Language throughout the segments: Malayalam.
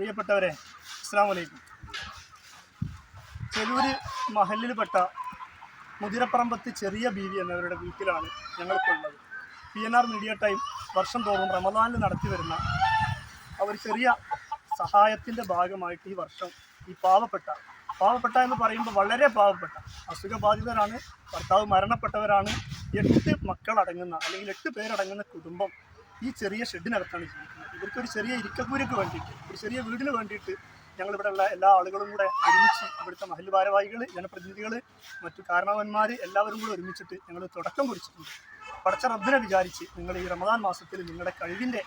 പ്രിയപ്പെട്ടവരെ അസ്സാം വലൈക്കും ചെലൂര് മഹലിൽപ്പെട്ട മുതിരപ്പറമ്പത്ത് ചെറിയ ബീവി എന്നവരുടെ വീട്ടിലാണ് ഞങ്ങളിപ്പോൾ ഉള്ളത് P N R media time വർഷം തോറും റമദാനിൽ നടത്തി വരുന്ന അവർ ചെറിയ സഹായത്തിന്റെ ഭാഗമായിട്ട് ഈ വർഷം ഈ പാവപ്പെട്ട പാവപ്പെട്ട എന്ന് പറയുമ്പോൾ വളരെ പാവപ്പെട്ട അസുഖബാധിതരാണ് ഭർത്താവ് മരണപ്പെട്ടവരാണ് എട്ട് മക്കളടങ്ങുന്ന അല്ലെങ്കിൽ എട്ട് പേരടങ്ങുന്ന കുടുംബം ഈ ചെറിയ ഷെഡിനകത്താണ് ജീവിക്കുന്നത്. ഇവർക്കൊരു ചെറിയ ഇരിക്കക്കൂരയ്ക്ക് വേണ്ടിയിട്ട് ഒരു ചെറിയ വീടിന് വേണ്ടിയിട്ട് ഞങ്ങളിവിടെ ഉള്ള എല്ലാ ആളുകളും കൂടെ ഒരുമിച്ച് ഇവിടുത്തെ മഹൽ ഭാരവാഹികൾ ജനപ്രതിനിധികൾ മറ്റു കാരണവന്മാർ എല്ലാവരും കൂടെ ഒരുമിച്ചിട്ട് ഞങ്ങൾ തുടക്കം കുറിച്ചിട്ടുണ്ട്. പടച്ച റബ്ബിനെ വിചാരിച്ച് നിങ്ങൾ ഈ റമദാൻ മാസത്തിൽ നിങ്ങളുടെ കഴിവിന്റെ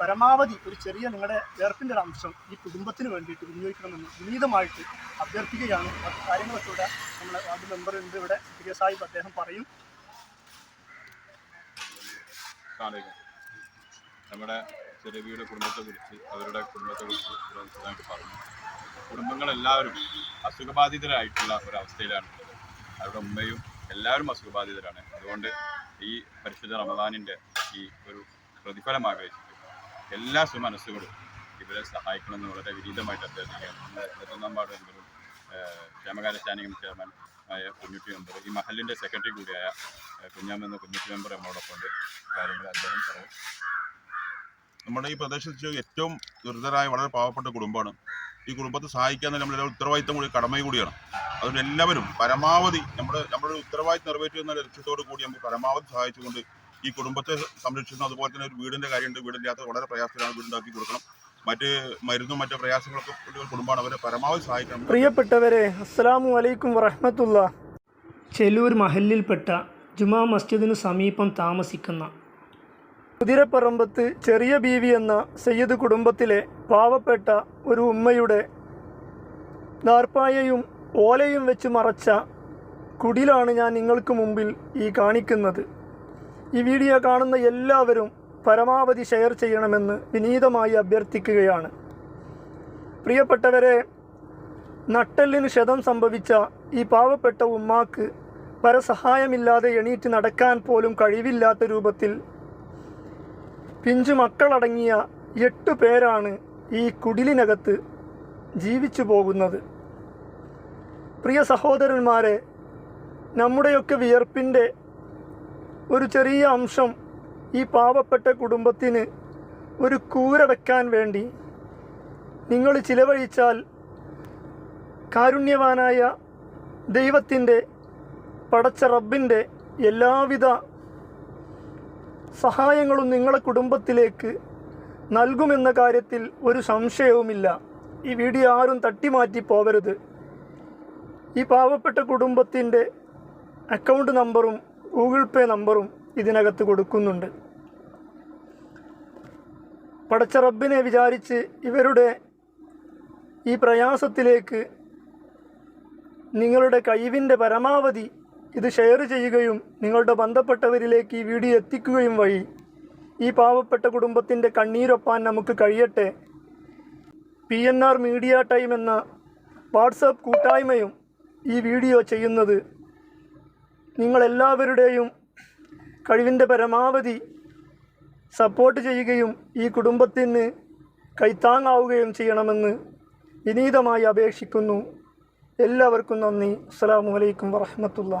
പരമാവധി ഒരു ചെറിയ നിങ്ങളുടെ വേർപ്പിന്റെ ഒരു അംശം ഈ കുടുംബത്തിന് വേണ്ടിയിട്ട് വിനിയോഗിക്കണമെന്ന് വിനീതമായിട്ട് അഭ്യർത്ഥിക്കുകയാണ്. കാര്യങ്ങളൊക്കെ ഇവിടെ നമ്മുടെ വാർഡ് മെമ്പർ ഉണ്ട്. ഇവിടെ സിദ്ദിഖ സാഹിബ് അദ്ദേഹം പറയും. നമ്മുടെ ചെറുവിയുടെ കുടുംബത്തെ കുറിച്ച് അവരുടെ കുടുംബത്തെ കുറിച്ച് വിശദമായിട്ട് പറഞ്ഞു. കുടുംബങ്ങളെല്ലാവരും അസുഖബാധിതരായിട്ടുള്ള ഒരവസ്ഥയിലാണ് ഉള്ളത്. അവരുടെ ഉമ്മയും എല്ലാവരും അസുഖബാധിതരാണ്. അതുകൊണ്ട് ഈ പരിശുദ്ധ റമദാനിന്റെ ഈ ഒരു പ്രതിഫലം ആഗ്രഹിച്ചിട്ട് എല്ലാ സുമനസ്സുകളും ഇവരെ സഹായിക്കണമെന്ന് വളരെ വിരീതമായിട്ട് അഭ്യർത്ഥിക്കുകയാണ്. ഇരുപത്തൊന്നാം വാർഡ് മെമ്പറും ക്ഷേമകാര്യ സ്റ്റാൻഡിംഗ് ചെയർമാൻ ആയ കുഞ്ഞുട്ടി മെമ്പർ ഈ മഹലിന്റെ സെക്രട്ടറി കൂടിയായ കുഞ്ഞാമെന്ന കുഞ്ഞുട്ടി മെമ്പർ എന്നോടൊപ്പം ഉണ്ട് കാര്യങ്ങൾ അദ്ദേഹം പറയും നമ്മുടെ ഈ പ്രദേശത്ത് ഏറ്റവും ദുരിതരായ വളരെ പാവപ്പെട്ട കുടുംബമാണ്. ഈ കുടുംബത്തെ സഹായിക്കാൻ നമ്മുടെ ഉത്തരവാദിത്തം കൂടി കടമയും കൂടിയാണ്. അതുകൊണ്ട് എല്ലാവരും പരമാവധി നമ്മുടെ നമ്മുടെ ഉത്തരവാദിത്തം നിറവേറ്റുക എന്ന ലക്ഷ്യത്തോടു കൂടി നമുക്ക് പരമാവധി സഹായിച്ചുകൊണ്ട് ഈ കുടുംബത്തെ സംരക്ഷിക്കുന്നു അതുപോലെ തന്നെ ഒരു വീടിന്റെ കാര്യമുണ്ട്. വീടില്ലാത്ത വളരെ പ്രയാസത്തിലാണ് വീടുണ്ടാക്കി കൊടുക്കണം. മറ്റ് മരുന്നും മറ്റു പ്രയാസങ്ങളൊക്കെ കുടുംബമാണ്. അവരെ പരമാവധി സഹായിക്കണം. പ്രിയപ്പെട്ടവരെ അസ്സലാമു അലൈക്കും വറഹമത്തുള്ള ചെലൂർ മഹലിൽപ്പെട്ട ജുമാ മസ്ജിദിന് സമീപം താമസിക്കുന്ന കുതിരപ്പറമ്പത്ത് ചെറിയ ബീവി എന്ന സയ്യിദ് കുടുംബത്തിലെ പാവപ്പെട്ട ഒരു ഉമ്മയുടെ നാർപ്പായയും ഓലയും വെച്ച് മറച്ച കുടിലാണ് ഞാൻ നിങ്ങൾക്ക് മുമ്പിൽ ഈ കാണിക്കുന്നത്. ഈ വീഡിയോ കാണുന്ന എല്ലാവരും പരമാവധി ഷെയർ ചെയ്യണമെന്ന് വിനീതമായി അഭ്യർത്ഥിക്കുകയാണ്. പ്രിയപ്പെട്ടവരെ നട്ടെല്ലിന് ക്ഷതം സംഭവിച്ച ഈ പാവപ്പെട്ട ഉമ്മാക്ക് പരസഹായമില്ലാതെ എണീറ്റ് നടക്കാൻ പോലും കഴിവില്ലാത്ത രൂപത്തിൽ പിഞ്ചു മക്കളടങ്ങിയ എട്ട് പേരാണ് ഈ കുടിലിനകത്ത് ജീവിച്ചു പോകുന്നത്. പ്രിയ സഹോദരന്മാരെ നമ്മുടെയൊക്കെ വിയർപ്പിന്റെ ഒരു ചെറിയ അംശം ഈ പാവപ്പെട്ട കുടുംബത്തിന് ഒരു കൂരടക്കാൻ വേണ്ടി നിങ്ങൾ ചിലവഴിച്ചാൽ കാരുണ്യവാനായ ദൈവത്തിന്റെ പടച്ച റബ്ബിന്റെ എല്ലാവിധ സഹായങ്ങളും നിങ്ങളെ കുടുംബത്തിലേക്ക് നൽകുമെന്ന കാര്യത്തിൽ ഒരു സംശയവുമില്ല. ഈ വീഡിയോ ആരും തട്ടിമാറ്റി പോവരുത്. ഈ പാവപ്പെട്ട കുടുംബത്തിന്റെ അക്കൗണ്ട് നമ്പറും ഗൂഗിൾ പേ നമ്പറും ഇതിനകത്ത് കൊടുക്കുന്നുണ്ട്. പടച്ച റബ്ബിനെ വിചാരിച്ച് ഇവരുടെ ഈ പ്രയാസത്തിലേക്ക് നിങ്ങളുടെ കഴിവിന്റെ പരമാവധി ഇത് ഷെയർ ചെയ്യുകയും നിങ്ങളുടെ ബന്ധപ്പെട്ടവരിലേക്ക് ഈ വീഡിയോ എത്തിക്കുകയും വഴി ഈ പാവപ്പെട്ട കുടുംബത്തിന്റെ കണ്ണീരൊപ്പാൻ നമുക്ക് കഴിയട്ടെ. P N R media time എന്ന വാട്സപ്പ് കൂട്ടായ്മയും ഈ വീഡിയോ ചെയ്യുന്നത് നിങ്ങളെല്ലാവരുടെയും കഴിവിന്റെ പരമാവധി സപ്പോർട്ട് ചെയ്യുകയും ഈ കുടുംബത്തിന് കൈത്താങ്ങാവുകയും ചെയ്യണമെന്ന് വിനീതമായി അപേക്ഷിക്കുന്നു. എല്ലാവർക്കും നന്ദി. അസ്സാം വലൈക്കും വറഹമത്തുള്ള